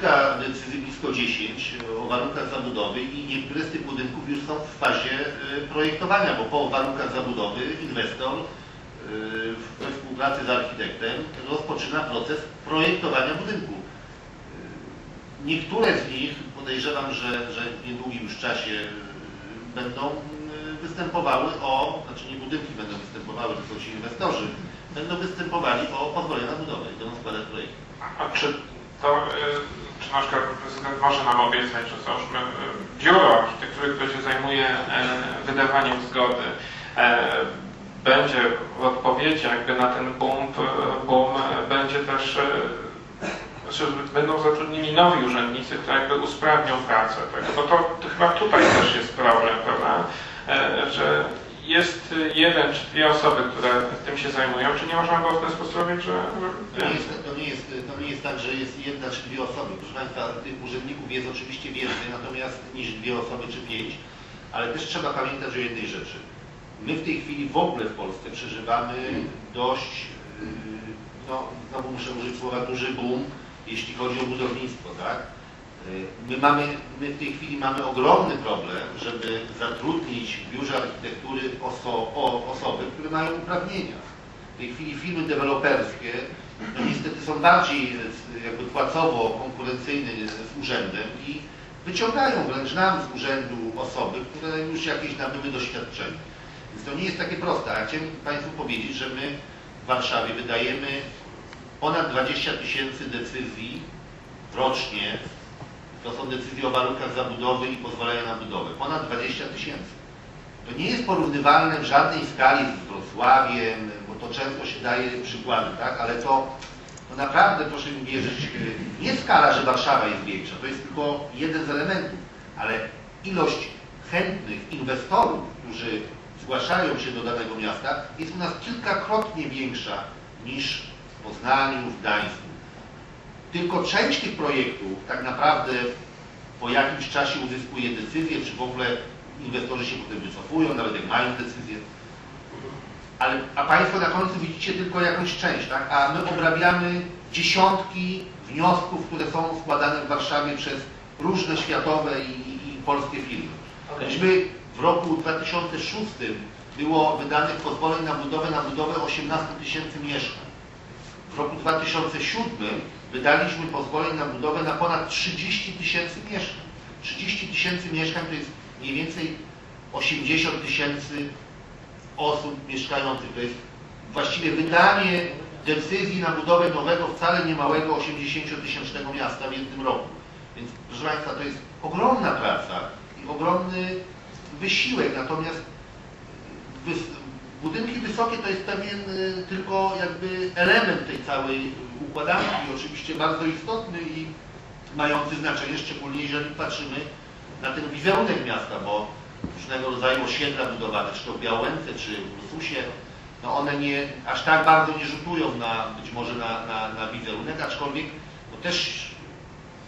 kilka decyzji, blisko 10 o warunkach zabudowy i niektóre z tych budynków już są w fazie y, projektowania, bo po warunkach zabudowy inwestor y, we współpracy z architektem rozpoczyna proces projektowania budynku. Niektóre z nich podejrzewam, że, że w niedługim już czasie będą występowały o, znaczy nie budynki będą występowały, tylko ci inwestorzy będą występowali o pozwolenie na budowę i będą składać projekty. A czy to, y, czy na przykład prezydent może nam obiecać, że załóżmy y, biuro architektury, które się zajmuje e, wydawaniem zgody, będzie w odpowiedzi jakby na ten boom, boom będzie też, że będą zatrudnieni nowi urzędnicy, którzy jakby usprawnią pracę tego, bo to, to chyba tutaj też jest problem, prawda, że jest jeden czy dwie osoby, które tym się zajmują, czy nie można było w ten sposób robić, że... To nie, jest, to, nie jest, to nie jest tak, że jest jedna czy dwie osoby. Proszę Państwa, tych urzędników jest oczywiście więcej, natomiast niż dwie osoby czy pięć, ale też trzeba pamiętać o jednej rzeczy. My w tej chwili w ogóle w Polsce przeżywamy dość, yy, no znowu muszę użyć słowa duży boom, jeśli chodzi o budownictwo, tak? Yy, My mamy, my w tej chwili mamy ogromny problem, żeby zatrudnić w biurze architektury oso, o, osoby, które mają uprawnienia. W tej chwili firmy deweloperskie no niestety są bardziej e, jakby płacowo konkurencyjne z urzędem i wyciągają wręcz nam z urzędu osoby, które już jakieś nabyły doświadczenie. Więc to nie jest takie proste. A chciałem Państwu powiedzieć, że my w Warszawie wydajemy ponad 20 tysięcy decyzji rocznie. To są decyzje o warunkach zabudowy i pozwolenia na budowę. Ponad 20 tysięcy. To nie jest porównywalne w żadnej skali z Wrocławiem, bo to często się daje przykłady, tak? Ale to, to naprawdę, proszę mi wierzyć, y, nie skala, że Warszawa jest większa, to jest tylko jeden z elementów, ale ilość chętnych inwestorów, którzy zgłaszają się do danego miasta, jest u nas kilkakrotnie większa niż w Poznaniu, w Gdańsku. Tylko część tych projektów tak naprawdę po jakimś czasie uzyskuje decyzję, czy w ogóle inwestorzy się potem wycofują, nawet jak mają decyzję. Ale, a Państwo na końcu widzicie tylko jakąś część, tak? A my obrabiamy dziesiątki wniosków, które są składane w Warszawie przez różne światowe i, i, i polskie firmy. Myśmy w roku 2006 było wydanych pozwoleń na budowę na budowę 18 tysięcy mieszkań. W roku 2007 wydaliśmy pozwoleń na budowę na ponad 30 tysięcy mieszkań. 30 tysięcy mieszkań to jest mniej więcej 80 tysięcy osób mieszkających. To jest właściwie wydanie decyzji na budowę nowego, wcale nie małego 80-tysięcznego miasta w jednym roku. Więc proszę Państwa, to jest ogromna praca i ogromny wysiłek, natomiast budynki wysokie to jest pewien y, tylko jakby element tej całej układanki, oczywiście bardzo istotny i mający znaczenie, szczególnie jeżeli patrzymy na ten wizerunek miasta, bo różnego rodzaju osiedla budowane, czy to w Białęce, czy w Ursusie, no one nie, aż tak bardzo nie rzutują na, być może na, na, na wizerunek, aczkolwiek no też,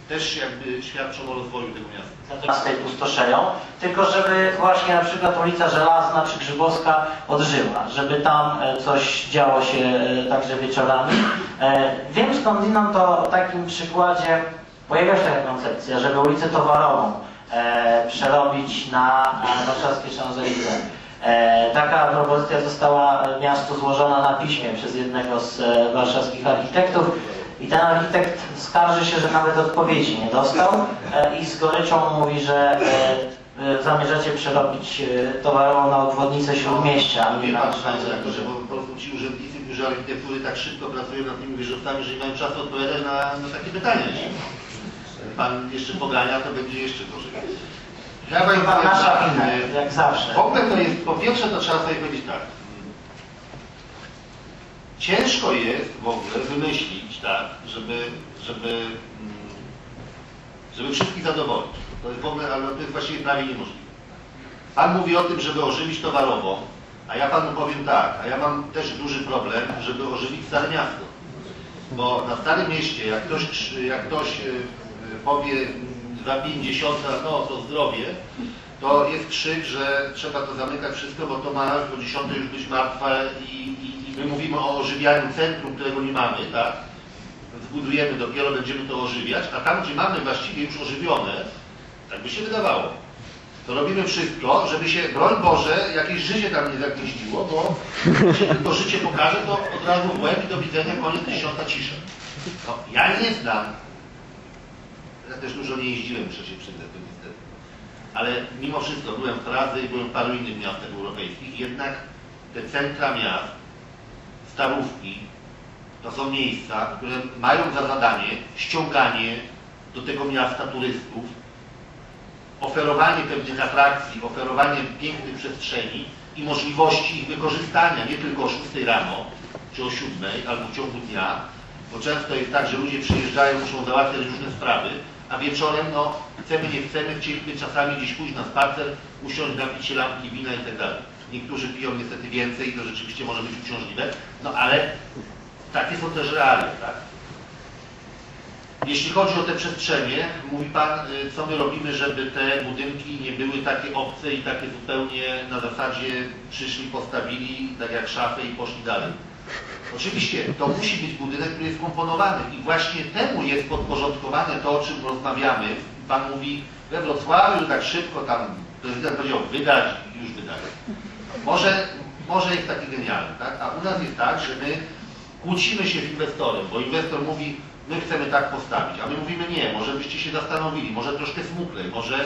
też jakby świadczą o rozwoju tego miasta. miasta i pustoszeją, tylko żeby właśnie na przykład ulica Żelazna czy Grzybowska odżyła, żeby tam e, coś działo się e, także wieczorami. E, Wiem skądinąd to w takim przykładzie pojawia się taka koncepcja, żeby ulicę Towarową przerobić na warszawskie Champs-Élysées. Taka propozycja została miastu złożona na piśmie przez jednego z warszawskich architektów. I ten architekt skarży się, że nawet odpowiedzi nie dostał e, i z goryczą mówi, że e, e, zamierzacie przerobić towarową na obwodnicę Śródmieścia, nie pan, redaktorze, bo po prostu ci urzędnicy w biurze architektury tak szybko pracują nad tymi wieżowcami, że nie mają czasu odpowiadać na, na takie pytania. Nie? Pan jeszcze pogania, to będzie jeszcze gorzej. Ja panu nasza tak, wina, jak zawsze. W ogóle to jest, po pierwsze to trzeba sobie powiedzieć tak. Ciężko jest w ogóle wymyślić tak, żeby, żeby, mm, żeby wszystkich zadowolić. To jest w ogóle, ale to jest właściwie prawie niemożliwe. Pan mówi o tym, żeby ożywić towarową, a ja panu powiem tak, a ja mam też duży problem, żeby ożywić Stare Miasto. Bo na Starym Mieście, jak ktoś, jak ktoś e, e, powie za 50, no to zdrowie, to jest krzyk, że trzeba to zamykać wszystko, bo to ma do 10 już być martwe i, i my mówimy o ożywianiu centrum, którego nie mamy, tak? zbudujemy, dopiero będziemy to ożywiać, a tam, gdzie mamy właściwie już ożywione, tak by się wydawało, to robimy wszystko, żeby się, broń Boże, jakieś życie tam nie zagnieździło, bo jeśli tylko życie pokaże, to od razu w łeb i do widzenia, koniec tysiąca cisza. No, ja nie znam, ja też dużo nie jeździłem, się przyznać, to niestety. Ale mimo wszystko byłem w Pradze i byłem w paru innych miastach europejskich, jednak te centra miast, starówki, to są miejsca, które mają za zadanie ściąganie do tego miasta turystów, oferowanie pewnych atrakcji, oferowanie pięknych przestrzeni i możliwości ich wykorzystania nie tylko o 6 rano, czy o 7 albo w ciągu dnia, bo często jest tak, że ludzie przyjeżdżają, muszą załatwiać różne sprawy, a wieczorem, no, chcemy, nie chcemy, chcieliby czasami gdzieś pójść na spacer, usiąść, napić się lampki wina i tak. Niektórzy piją niestety więcej i to rzeczywiście może być uciążliwe, no ale takie są też realia, tak? Jeśli chodzi o te przestrzenie, mówi Pan, y, co my robimy, żeby te budynki nie były takie obce i takie zupełnie na zasadzie przyszli, postawili, tak jak szafę i poszli dalej. Oczywiście to musi być budynek, który jest komponowany i właśnie temu jest podporządkowane to, o czym rozmawiamy. Pan mówi, we Wrocławiu tak szybko tam prezydent powiedział wydać już wydać. Może, może jest taki genialny, tak? A u nas jest tak, że my kłócimy się z inwestorem, bo inwestor mówi, my chcemy tak postawić, a my mówimy nie, może byście się zastanowili, może troszkę smuklej, może,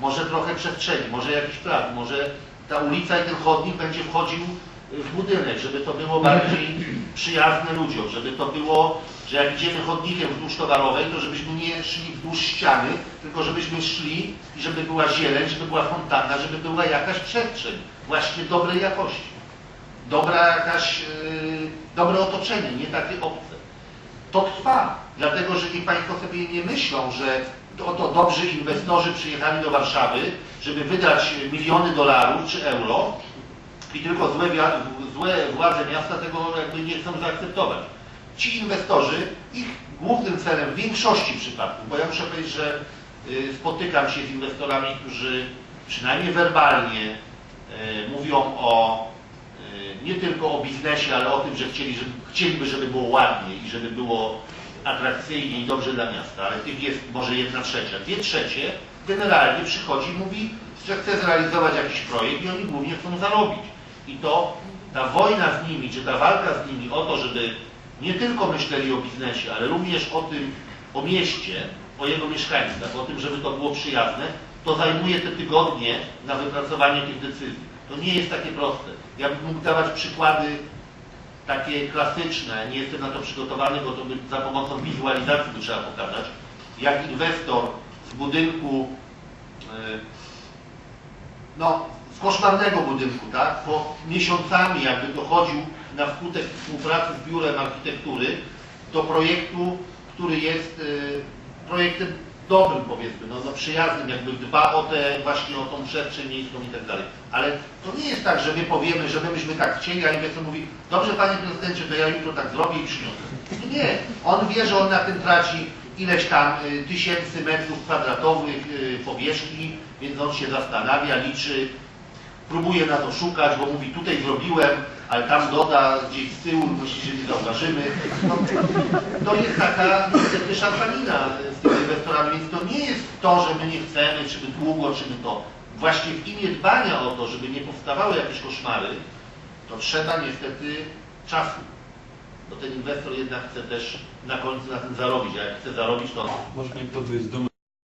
może trochę przestrzeni, może jakiś plac, może ta ulica i ten chodnik będzie wchodził w budynek, żeby to było bardziej przyjazne ludziom, żeby to było, że jak idziemy chodnikiem wzdłuż towarowej, to żebyśmy nie szli wzdłuż ściany, tylko żebyśmy szli i żeby była zieleń, żeby była fontanna, żeby była jakaś przestrzeń właśnie dobrej jakości. Dobra jakaś, yy, dobre otoczenie, nie takie obce. To trwa, dlatego że niech Państwo sobie nie myślą, że oto dobrzy inwestorzy przyjechali do Warszawy, żeby wydać miliony dolarów czy euro i tylko złe, złe władze miasta tego jakby nie chcą zaakceptować. Ci inwestorzy, ich głównym celem w większości przypadków, bo ja muszę powiedzieć, że y, spotykam się z inwestorami, którzy przynajmniej werbalnie mówią o y, nie tylko o biznesie, ale o tym, że chcieli, żeby, chcieliby, żeby było ładnie i żeby było atrakcyjnie i dobrze dla miasta, ale tych jest może jedna trzecia. Dwie trzecie generalnie przychodzi i mówi, że chce zrealizować jakiś projekt i oni głównie chcą zarobić. I to ta wojna z nimi, czy ta walka z nimi o to, żeby nie tylko myśleli o biznesie, ale również o tym, o mieście, o jego mieszkańcach, o tym, żeby to było przyjazne, to zajmuje te tygodnie na wypracowanie tych decyzji. To nie jest takie proste. Ja bym mógł dawać przykłady takie klasyczne, nie jestem na to przygotowany, bo to by za pomocą wizualizacji by trzeba pokazać, jak inwestor z budynku, e, no, z koszmarnego budynku, tak, po miesiącami jakby dochodził na skutek współpracy z biurem architektury do projektu, który jest e, projektem dobrym powiedzmy, no, no przyjaznym, jakby dba o te właśnie o tą przestrzeń miejską i tak dalej. Ale to nie jest tak, że my powiemy, że my byśmy tak chcieli, a inwestor mówi, dobrze panie prezydencie, to ja jutro tak zrobię i przyniosę. Nie, on wie, że on na tym traci ileś tam y, tysięcy metrów kwadratowych y, powierzchni, więc on się zastanawia, liczy, próbuje na to szukać, bo mówi tutaj zrobiłem, ale tam doda gdzieś z tyłu, myśli, że nie zauważymy. No, to jest taka niestety szarpanina z tymi inwestorami, więc to nie jest to, że my nie chcemy, czy my długo, czy my to. Właśnie w imię dbania o to, żeby nie powstawały jakieś koszmary, to trzeba niestety czasu. Bo ten inwestor jednak chce też na końcu na tym zarobić, a jak chce zarobić, to Może nie to dom